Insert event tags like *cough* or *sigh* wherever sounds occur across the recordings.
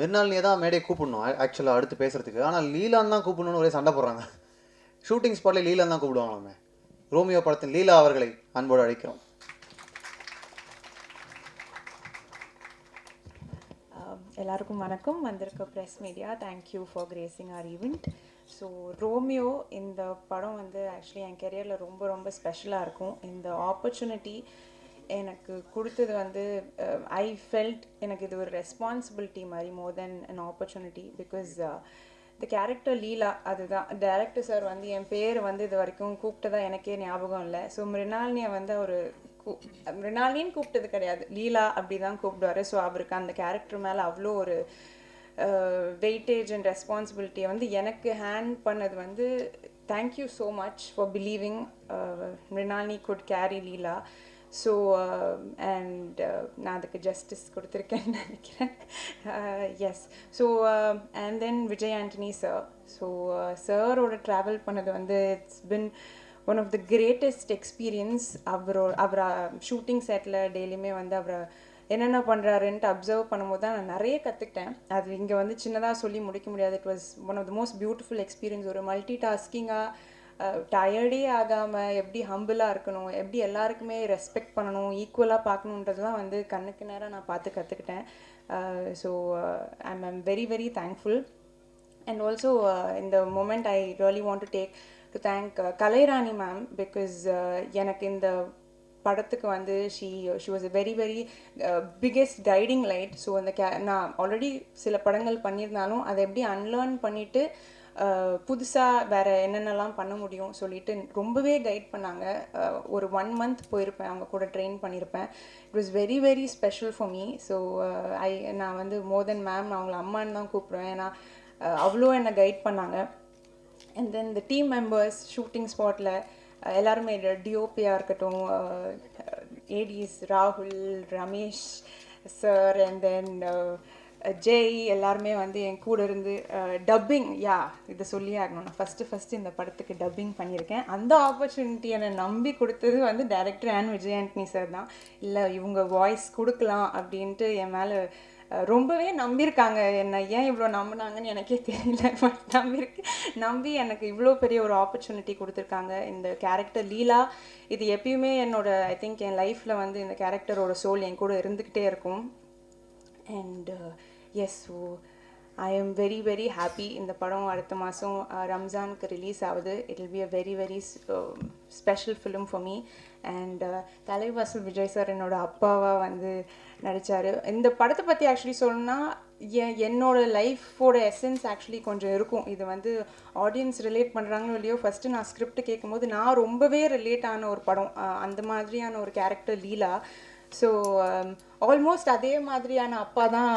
வெண்ணாலினியை தான் மேடை கூப்பிடணும் ஆக்சுவலாக அடுத்து பேசுறதுக்கு. ஆனால் லீலான் தான் கூப்பிடணும்னு ஒரே சண்டை போடுறாங்க. ஷூட்டிங் ஸ்பாட்டில் லீலான் தான் கூப்பிடுவாங்களாமே. ரோமியோ படத்தின் லீலா அவர்களை அன்போடு அழைக்கிறோம். எல்லாருக்கும் வணக்கம். வந்திருக்க press media thank you for gracing our event so Romeo இந்த படம் வந்து ஆக்சுவலி என் கெரியரில் ரொம்ப ரொம்ப ஸ்பெஷலாக இருக்கும். இந்த ஆப்பர்ச்சுனிட்டி எனக்கு கொடுத்தது வந்து uh, ஐ ஃபெல்ட் எனக்கு இது ஒரு ரெஸ்பான்சிபிலிட்டி மாதிரி more than an opportunity because the character Leela அதுதான். டேரக்டர் சார் வந்து என் பேர் வந்து இது வரைக்கும் கூப்பிட்டதா எனக்கே ஞாபகம் இல்லை. ஸோ மிருணாலினியை வந்து ஒரு மிருணாலின்னு கூப்பிட்டது கிடையாது. லீலா அப்படி தான் கூப்பிடுவாரு. ஸோ அவருக்கு அந்த கேரக்டர் மேலே அவ்வளோ ஒரு வெயிட்டேஜ் அண்ட் ரெஸ்பான்சிபிலிட்டியை வந்து எனக்கு ஹேண்ட் பண்ணது வந்து thank you so much for believing Mrinalini good carry Leela so and um, uh, நான் அதுக்கு ஜஸ்டிஸ் கொடுத்துருக்கேன்னு *laughs* நினைக்கிறேன். Yes so and then Vijay Antony sir so சாரோட ட்ராவல் பண்ணது வந்து it's been one of the greatest experience அவரோ அவரை shooting settle டெய்லியுமே வந்து அவரை என்னென்ன பண்ணுறாருன்ட்டு அப்சர்வ் பண்ணும்போது தான் நான் நிறைய கற்றுக்கிட்டேன் அது இங்கே வந்து சின்னதாக சொல்லி முடிக்க முடியாது. It was one of the most beautiful experience ஒரு மல்டி டாஸ்கிங்காக டயர்டே ஆகாமல் எப்படி ஹம்பிளாக இருக்கணும் எப்படி எல்லாருக்குமே ரெஸ்பெக்ட் பண்ணணும் ஈக்குவலாக பார்க்கணுன்றதுலாம் வந்து கண்ணுக்கு நேராக நான் பார்த்து கற்றுக்கிட்டேன் so I'm I'm very very thankful and also இந்த moment I really want to take to thank Kalairani ma'am because எனக்கு இந்த படத்துக்கு வந்து she she was a very very biggest guiding light so அந்த கே நான் ஆல்ரெடி சில படங்கள் பண்ணியிருந்தாலும் அதை எப்படி அன்லேர்ன் பண்ணிவிட்டு புதுசாக வேறு என்னென்னலாம் பண்ண முடியும் சொல்லிட்டு ரொம்பவே கைட் பண்ணாங்க. ஒரு ஒன் மந்த் போயிருப்பேன். அவங்க கூட ட்ரெயின் பண்ணியிருப்பேன். It was very very special for me so I நான் வந்து மோர் தென் மேம் நான் அவங்கள அம்மான்னு தான் கூப்பிடுவேன் ஏன்னா அவ்வளோ என்னை கைட் பண்ணாங்க. அண்ட் தென் இந்த டீம் மெம்பர்ஸ் ஷூட்டிங் ஸ்பாட்டில் எல்லாருமே டிஓபியாக இருக்கட்டும் ஏடிஸ் ராகுல் Ramesh sir and then Jai எல்லாருமே வந்து என் கூட இருந்து டப்பிங் யா இதை சொல்லியே ஆகணும். நான் ஃபஸ்ட்டு ஃபஸ்ட்டு இந்த படத்துக்கு டப்பிங் பண்ணியிருக்கேன். அந்த ஆப்பர்ச்சுனிட்டி என்னை நம்பி கொடுத்தது வந்து director and Vijay Antony sir தான். இல்லை இவங்க வாய்ஸ் கொடுக்கலாம் அப்படின்ட்டு என் மேலே ரொம்பவே நம்பியிருக்காங்க. என்னை ஏன் இவ்வளோ நம்பினாங்கன்னு எனக்கே தெரியல. *laughs* பட் நம்பியிருக்கு நம்பி எனக்கு இவ்வளோ பெரிய ஒரு ஆப்பர்ச்சுனிட்டி கொடுத்துருக்காங்க. இந்த கேரக்டர் லீலா இது எப்பயுமே என்னோட ஐ திங்க் என் லைஃப்பில் வந்து இந்த கேரக்டரோட சோல் என் கூட இருந்துக்கிட்டே இருக்கும். And yes so I am very very happy இந்த படம் அடுத்த மாதம் ரம்ஜானுக்கு ரிலீஸ் ஆகுது. It will be a very very special film for me and Thalaivasal Vijay sir என்னோட அப்பாவாக வந்து நடித்தார் இந்த படத்தை பற்றி ஆக்சுவலி சொல்லணும்னா என் என்னோட லைஃபோட எசன்ஸ் ஆக்சுவலி கொஞ்சம் இருக்கும். இது வந்து ஆடியன்ஸ் ரிலேட் பண்ணுறாங்களோ இல்லையோ ஃபஸ்ட்டு நான் ஸ்கிரிப்ட் கேட்கும்போது நான் ரொம்பவே ரிலேட் ஆன ஒரு படம். அந்த மாதிரியான ஒரு character Leela. So almost um, அதே மாதிரியான அப்பா தான்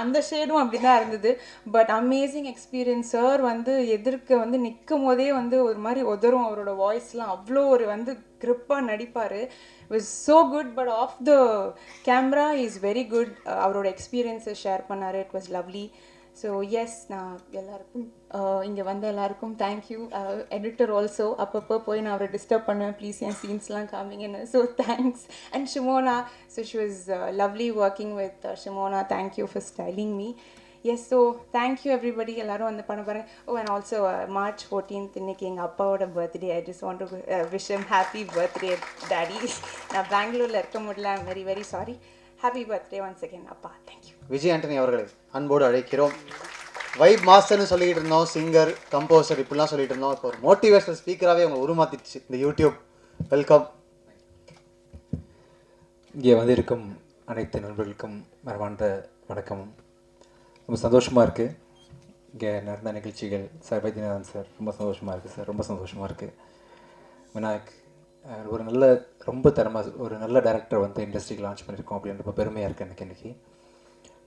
அந்த ஷேடும் அப்படி தான் இருந்தது. பட் அமேசிங் எக்ஸ்பீரியன்ஸ் சார் வந்து எதிர்க்க வந்து நிற்கும் போதே வந்து ஒரு மாதிரி உதறும். அவரோட வாய்ஸ்லாம் அவ்வளோ ஒரு வந்து கிரிப்பாக நடிப்பார். Was so good but off the camera is very good அவரோட எக்ஸ்பீரியன்ஸை ஷேர் பண்ணார். It was lovely so yes நான் எல்லாருக்கும் Uh, இங்கே வந்த எல்லாருக்கும் தேங்க்யூ எடிட்டர் ஆல்சோ அப்பப்போ போய் நான் அவரை டிஸ்டர்ப் பண்ணுவேன். ப்ளீஸ் என் சீன்ஸ்லாம் காமிங்கன்னு. So thanks and Shimona so she was lovely working with Shimona thank you for styling me yes so thank you everybody எல்லாரும் வந்து பண்ண பாருங்க. Oh and also March fourteenth இன்னைக்கு எங்கள் அப்பாவோட birthday I just want to wish him happy birthday daddy நான் பெங்களூரில் இருக்க முடியல. I'm very very sorry happy birthday once again அப்பா. தேங்க்யூ விஜய் ஆண்டனி அவர்களை அன்போடு அழைக்கிறோம். வைப் மாஸ்டர்னு சொல்லிக்கிட்டு இருந்தோம் சிங்கர் கம்போசர் இப்படிலாம் சொல்லிட்டு இருந்தோம். இப்போ ஒரு மோட்டிவேஷனல் ஸ்பீக்கராகவே அவங்க உருமாத்திடுச்சு. இந்த யூடியூப் வெல்கம் இங்கே வந்திருக்கும் அனைத்து நண்பர்களுக்கும் மரவார்ந்த வணக்கம் ரொம்ப சந்தோஷமாக இருக்குது இங்கே நடந்த நிகழ்ச்சிகள் சார் வைத்தியநாதன் சார் ரொம்ப சந்தோஷமாக இருக்குது சார். ரொம்ப சந்தோஷமாக இருக்குது விநாயக் ஒரு நல்ல ரொம்ப தரமாக ஒரு நல்ல டேரக்டர் வந்து இண்டஸ்ட்ரிக்கு லான்ச் பண்ணியிருக்கோம் அப்படின்ற ரொம்ப பெருமையாக இருக்குது எனக்கு இன்றைக்கி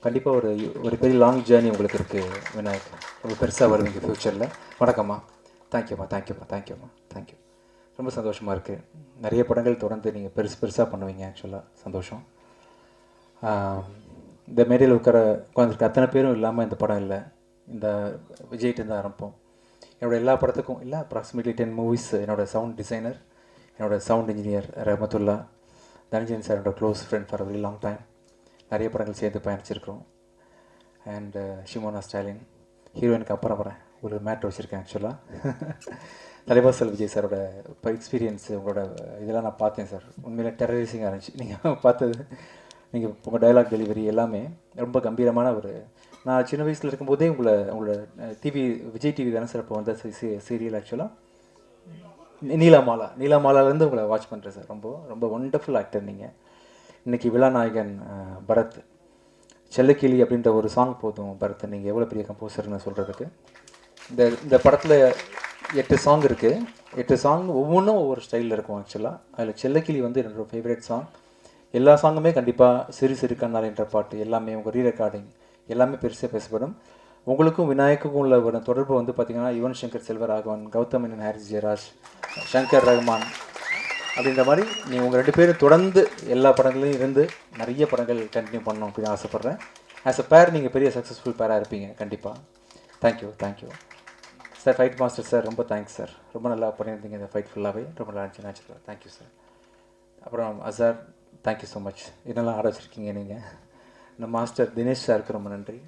கண்டிப்பாக ஒரு ஒரு பெரிய லாங் ஜேர்னி உங்களுக்கு இருக்குது விநாயக். ரொம்ப பெருசாக வருவீங்க ஃப்யூச்சரில் வணக்கம்மா. தேங்க்யூம்மா தேங்க்யூம்மா தேங்க்யூம்மா தேங்க்யூ ரொம்ப சந்தோஷமாக இருக்குது நிறைய படங்கள் தொடர்ந்து நீங்கள் பெருசு பெருசாக பண்ணுவீங்க ஆக்சுவலாக சந்தோஷம். இந்த மேடையில் உட்கார உட்காந்துருக்க அத்தனை பேரும் இல்லாமல் இந்த படம் இல்லை. இந்த விஜய்கிட்ட இருந்து ஆரம்பிப்போம். என்னோடய எல்லா படத்துக்கும் இல்லை அப்ராக்சிமேட்லி டென் மூவிஸ் என்னோட சவுண்ட் டிசைனர் என்னோட sound engineer Rahmathullah Dhananjan sir என்னோட close friend for very long time நிறைய படங்கள் சேர்ந்து பயணிச்சிருக்கிறோம். அண்டு ஷிமோனா ஸ்டாலின் ஹீரோயினுக்கு அப்புறம் வரேன் ஒரு மேட் வச்சுருக்கேன் ஆக்சுவலாக *laughs* தலைவாசல் விஜய் சாரோட இப்போ எக்ஸ்பீரியன்ஸ் உங்களோட இதெல்லாம் நான் பார்த்தேன் சார் உண்மையிலே டெரரிசிங்காக இருந்துச்சு. *laughs* நீங்கள் பார்த்தது நீங்கள் உங்கள் டயலாக் டெலிவரி எல்லாமே ரொம்ப கம்பீரமான ஒரு நான் சின்ன வயசில் இருக்கும்போதே உங்களை உங்களோட டிவி விஜய் டிவி தானே சார் இப்போ வந்த சீரியல் ஆக்சுவலாக நீலாமாலா நீலாமாலாலேருந்து உங்களை வாட்ச் பண்ணுறேன் சார் ரொம்ப ரொம்ப ஒண்டர்ஃபுல் ஆக்டர் நீங்கள் இன்றைக்கி விழாநாயகன் பரத். செல்லக்கிளி அப்படின்ற ஒரு சாங் போதும் பரத். நீங்கள் எவ்வளோ பெரிய கம்போசர்னு சொல்கிறதுக்கு இந்த இந்த படத்தில் எட்டு சாங் இருக்குது எட்டு சாங் ஒவ்வொன்றும் ஒவ்வொரு ஸ்டைலில் இருக்கும் ஆக்சுவலாக அதில் செல்லக்கிளி வந்து என்னோட ஃபேவரட் சாங் எல்லா சாங்குமே கண்டிப்பாக சிறு சிறு கண்ணால் என்ற பாட்டு. எல்லாமே உங்கள் ரீ ரெக்கார்டிங் எல்லாமே பெருசாக பேசப்படும். உங்களுக்கும் விநாயக்குக்கும் உள்ள ஒரு தொடர்பு வந்து பார்த்திங்கன்னா யுவன் சங்கர் செல்வராகவன் கௌதம் மேனன் ஹாரிஸ் ஜெயராஜ் சங்கர் ரஹ்மான் அப்படின்ற மாதிரி நீங்கள் உங்கள் ரெண்டு பேரும் தொடர்ந்து எல்லா படங்களையும் இருந்து நிறைய படங்கள் கண்டினியூ பண்ணணும் அப்படின்னு ஆசைப்பட்றேன். ஆஸ் அ பேர் நீங்கள் பெரிய சக்ஸஸ்ஃபுல் பேராக இருப்பீங்க. கண்டிப்பாக thank you thank you sir fight master sir ரொம்ப தேங்க்ஸ் சார் ரொம்ப நல்லா பண்ணியிருந்தீங்க இந்த ஃபைட் ஃபுல்லாகவே ரொம்ப நல்லா இருந்துச்சு நேச்சுரலாக தேங்க்யூ சார் அப்புறம் அசார் தேங்க்யூ ஸோ மச் என்னெல்லாம் ஆட வச்சுருக்கீங்க நீங்கள் இந்த மாஸ்டர் தினேஷ் சாருக்கு ரொம்ப நன்றி.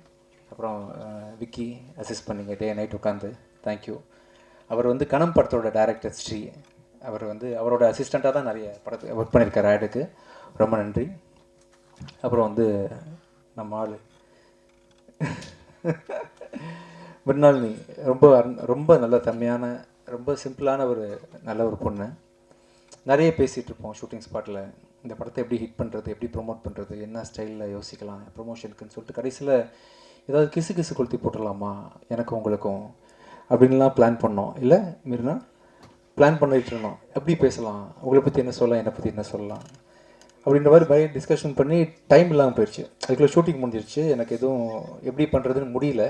அப்புறம் விக்கி அசிஸ்ட் பண்ணீங்க. டே நைட் உட்காந்து தேங்க்யூ அவர் வந்து கணம் படத்தோட டேரக்டர் ஸ்ரீ. அவர் வந்து அவரோட அசிஸ்டண்ட்டாக தான் நிறைய படத்தை ஒர்க் பண்ணியிருக்கார் ஆடுக்கு. ரொம்ப நன்றி. அப்புறம் வந்து நம்ம ஆள். மிருனாளினி ரொம்ப ரொம்ப நல்ல தன்மையான ரொம்ப சிம்பிளான ஒரு நல்ல ஒரு பொண்ணு. நிறைய பேசிகிட்டு இருப்போம் ஷூட்டிங் ஸ்பாட்டில் இந்த படத்தை எப்படி ஹிட் பண்ணுறது எப்படி ப்ரோமோட் பண்ணுறது என்ன ஸ்டைலில் யோசிக்கலாம் ப்ரொமோஷனுக்குன்னு சொல்லிட்டு கடைசியில் ஏதாவது கிசு கிசு கொளுத்தி போட்டுடலாமா எனக்கும் உங்களுக்கும் அப்படின்லாம் பிளான் பண்ணோம். இல்லை மிருனா? பிளான் பண்ணிட்டு இருந்தோம் எப்படி பேசலாம்? உங்களை பற்றி என்ன சொல்லலாம்? என்னை பற்றி என்ன சொல்லலாம்? அப்படின்ற மாதிரி பயங்கர டிஸ்கஷன் பண்ணி டைம் இல்லாமல் போயிடுச்சு அதுக்குள்ளே ஷூட்டிங் முடிஞ்சிருச்சு. எனக்கு எதுவும் எப்படி பண்ணுறதுன்னு முடியல.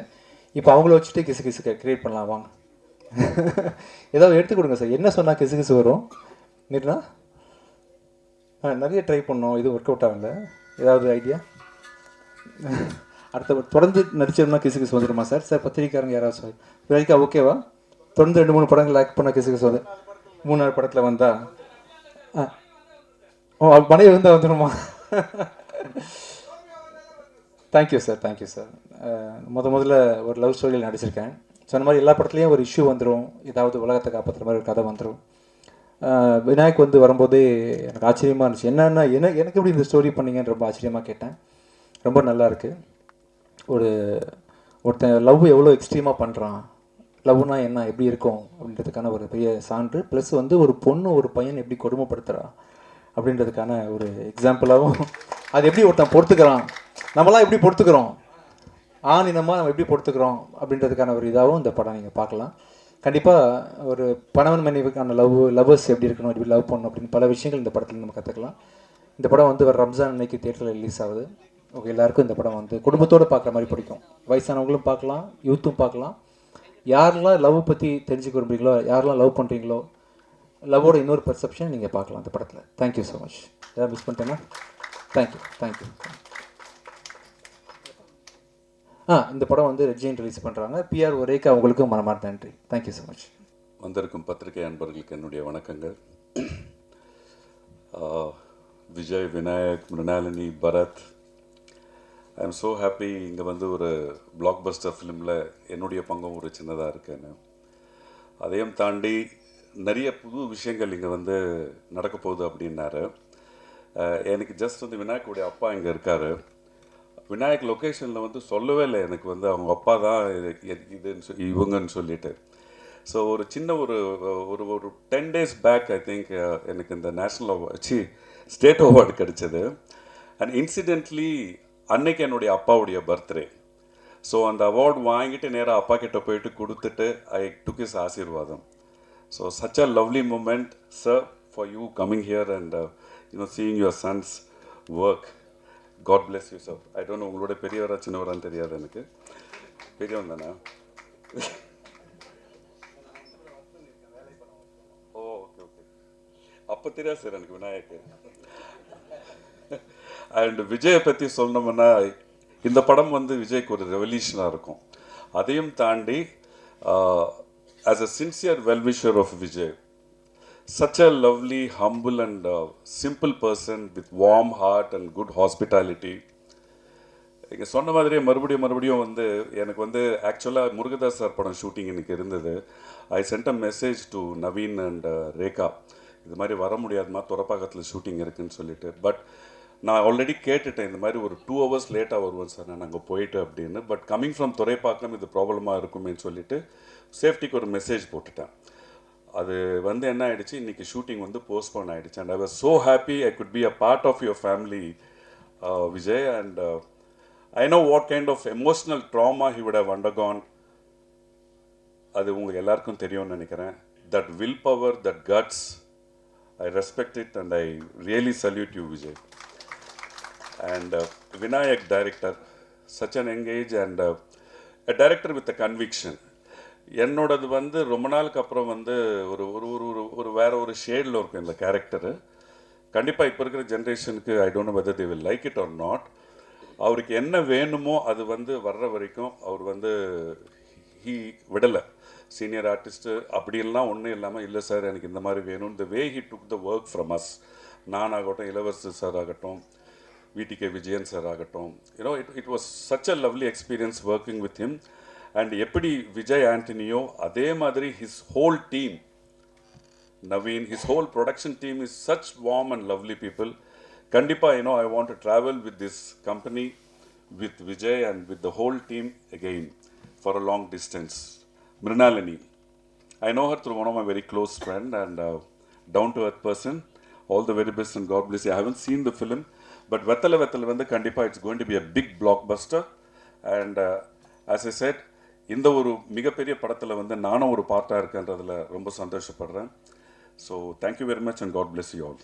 இப்போ அவங்கள வச்சுட்டு கிசு கிசு கிரியேட் பண்ணலாம் வாங்க. *laughs* ஏதாவது எடுத்து கொடுங்க சார். என்ன சொன்னால் கிசு கிசு வரும்? நீட்னா ஆ நிறைய ட்ரை பண்ணோம். இது ஒர்க் அவுட் ஆகல. ஏதாவது ஐடியா *laughs* அடுத்த தொடர்ந்து நடிச்சோம்னா கிசு கிசு வந்துடுமா சார்? சார் பத்திரிக்காரங்க யாராவது சார் வரைக்கும் ஓகேவா தொடர்ந்து ரெண்டு மூணு படங்கள் ஆக்ட் பண்ண கிசு கிசு வந்து மூணாவது படத்தில் வந்தா. ஓ மனைவி இருந்தால் வந்துடுமா தேங்க்யூ சார் தேங்க்யூ சார் முத முதல்ல ஒரு லவ் ஸ்டோரியில் நடிச்சிருக்கேன். சொன்ன மாதிரி எல்லா படத்துலையும் ஒரு இஷ்யூ வந்துடும் ஏதாவது உலகத்தை காப்பாற்றுற மாதிரி ஒரு கதை வந்துடும் விநாயக் வந்து வரும்போதே எனக்கு ஆச்சரியமாக இருந்துச்சு. என்னென்னா என்ன எனக்கு எப்படி இந்த ஸ்டோரி பண்ணீங்கன்னு ரொம்ப ஆச்சரியமாக கேட்டேன். ரொம்ப நல்லா இருக்குது ஒரு ஒருத்தன் லவ் எவ்வளோ எக்ஸ்ட்ரீமாக பண்ணுறான் லவ்னா என்ன எப்படி இருக்கும் அப்படின்றதுக்கான ஒரு பெரிய சான்று. ப்ளஸ் வந்து ஒரு பொண்ணு ஒரு பையன் எப்படி கொடுமைப்படுத்துகிறா அப்படின்றதுக்கான ஒரு எக்ஸாம்பிளாகவும் அது எப்படி ஒருத்தன் பொறுத்துக்கிறான்? நம்மளாம் எப்படி பொறுத்துக்கிறோம்? ஆண் இனமாக நம்ம எப்படி பொறுத்துக்கிறோம் அப்படின்றதுக்கான ஒரு இதாகவும் இந்த படம் நீங்கள் பார்க்கலாம். கண்டிப்பாக ஒரு பணவன் மனைவிக்கான லவ் லவ்வர்ஸ் எப்படி இருக்கணும் எப்படி லவ் பண்ணணும் அப்படின்னு பல விஷயங்கள் இந்த படத்தில் நம்ம கற்றுக்கலாம் இந்த படம் வந்து வர ரம்ஜான் அன்னைக்கு தேட்டரில் ரிலீஸ் ஆகுது. ஓகே எல்லாருக்கும் இந்த படம் வந்து குடும்பத்தோடு பார்க்குற மாதிரி பிடிக்கும். வயசானவங்களும் பார்க்கலாம் யூத்தும் பார்க்கலாம். யாரெல்லாம் லவ் பற்றி தெரிஞ்சுக்க விரும்புறீங்களோ யாரெல்லாம் லவ் பண்ணுறீங்களோ லவ்வோட இன்னொரு பெர்செப்ஷன் நீங்கள் பார்க்கலாம் அந்த படத்தில். தேங்க்யூ ஸோ மச் ஏதாவது மிஸ் பண்ணிட்டேன்னா தேங்க்யூ தேங்க்யூ ஆ இந்த படம் வந்து ரெட்ஜின் ரிலீஸ் பண்ணுறாங்க பிஆர் ஒரேக்கு அவங்களுக்கும் மனமார்ந்த நன்றி. தேங்க்யூ ஸோ மச் வந்திருக்கும் பத்திரிகை அன்பர்களுக்கு என்னுடைய வணக்கங்கள். Vijay Vinayak Mrinalini Bharath I am so happy இங்கே வந்து ஒரு பிளாக் பஸ்டர் ஃபிலிமில் என்னுடைய பங்கும் ஒரு சின்னதாக இருக்குன்னு. அதையும் தாண்டி நிறைய புது விஷயங்கள் இங்கே வந்து நடக்க போகுது அப்படின்னாரு. எனக்கு ஜஸ்ட் வந்து விநாயக்குடைய அப்பா இங்கே இருக்கார். விநாயக் லொக்கேஷனில் வந்து சொல்லவே இல்லை. எனக்கு வந்து அவங்க அப்பா தான் இது இதுன்னு சொல்லி இவங்கன்னு சொல்லிட்டு. ஸோ ஒரு சின்ன ஒரு ஒரு ஒரு ten days back I think எனக்கு இந்த நேஷ்னல் அவார்ட் ஸ்டேட் அவார்டு கிடச்சிது. அண்ட் இன்சிடென்ட்லி அன்னைக்கு என்னுடைய அப்பாவுடைய பர்த்டே ஸோ அந்த அவார்டு வாங்கிட்டு நேராக அப்பா கிட்ட போயிட்டு கொடுத்துட்டு ஐ டுக் இஸ் ஆசீர்வாதம். So such a lovely moment sir for you coming here and you know seeing your sons work God bless you sir I don't உங்களோட பெரியவரா சின்னவரான்னு தெரியாது எனக்கு. பெரியவன் தானே? ஓ ஓகே ஓகே அப்போ தெரியாது சார் எனக்கு விநாயகர். அண்ட் விஜயை பற்றி சொல்லணும்னா இந்த படம் வந்து விஜய்க்கு ஒரு ரெவல்யூஷனாக இருக்கும். அதையும் தாண்டி as a sincere wellwisher of Vijay such a lovely humble and simple person with warm heart and good hospitality நீங்கள் இங்கே சொன்ன மாதிரியே மறுபடியும் மறுபடியும் வந்து எனக்கு வந்து ஆக்சுவலாக முருகதாஸ் சார் படம் ஷூட்டிங் எனக்கு இருந்தது. I sent a message to Naveen and Rekha இது மாதிரி வர முடியாதுமா? துறப்பாக்கத்தில் ஷூட்டிங் இருக்குன்னு சொல்லிட்டு. பட் நான் ஆல்ரெடி கேட்டுட்டேன் இந்த மாதிரி ஒரு டூ ஹவர்ஸ் லேட்டாக வருவேன் சார் நான் அங்கே போயிட்டு அப்படின்னு. பட் கம்மிங் ஃப்ரம் துறைப்பாக்கம் இது ப்ராப்ளமாக இருக்குமேன்னு சொல்லிட்டு சேஃப்டிக்கு ஒரு மெசேஜ் போட்டுட்டேன். அது வந்து என்ன ஆகிடுச்சு இன்றைக்கி ஷூட்டிங் வந்து போஸ்ட்போன் ஆகிடுச்சு and I was so happy I could be a part of your family Vijay and I know what kind of emotional drama he would have undergone அது உங்களுக்கு எல்லாருக்கும் தெரியும்னு நினைக்கிறேன். That will power that guts I respect it and I really salute you Vijay and Vinayak director such an engage and director with a conviction என்னோடது வந்து ரொம்ப நாளுக்கு அப்புறம் வந்து ஒரு ஒரு ஒரு ஒரு ஒரு வேற ஒரு ஷேடில் இருக்கும் இந்த கேரக்டரு கண்டிப்பாக இப்போ இருக்கிற ஜென்ரேஷனுக்கு I don't whether they will like it or not அவருக்கு என்ன வேணுமோ அது வந்து வர்ற வரைக்கும் அவர் வந்து ஹீ விடலை. சீனியர் ஆர்டிஸ்ட்டு அப்படியெல்லாம் ஒன்றும் இல்லாமல் இல்லை சார் எனக்கு இந்த மாதிரி வேணும். இந்த way he took the work from us நான் ஆகட்டும் இளவரசர் சார் ஆகட்டும் விடிகே விஜயன் சார் ஆகட்டும் you know it it was such a lovely experience working with him and எப்படி விஜய் ஆண்டனியோ அதே மாதிரி his whole team Naveen, his whole production team is such warm and lovely people. Kandipa, you know, I want to travel with this company, with Vijay and with the whole team again for a long distance. Mrinalini. I know her through one of my very close friend and uh, down to earth person. All the very best and God bless you. I haven't But வெத்தலை வெத்தல் வந்து கண்டிப்பாக it's going to be a big blockbuster and as I said இந்த ஒரு மிகப்பெரிய படத்தில் வந்து நானும் ஒரு பார்ட்டாக இருக்கேன்றதில் ரொம்ப சந்தோஷப்படுறேன் so thank you very much and God bless you all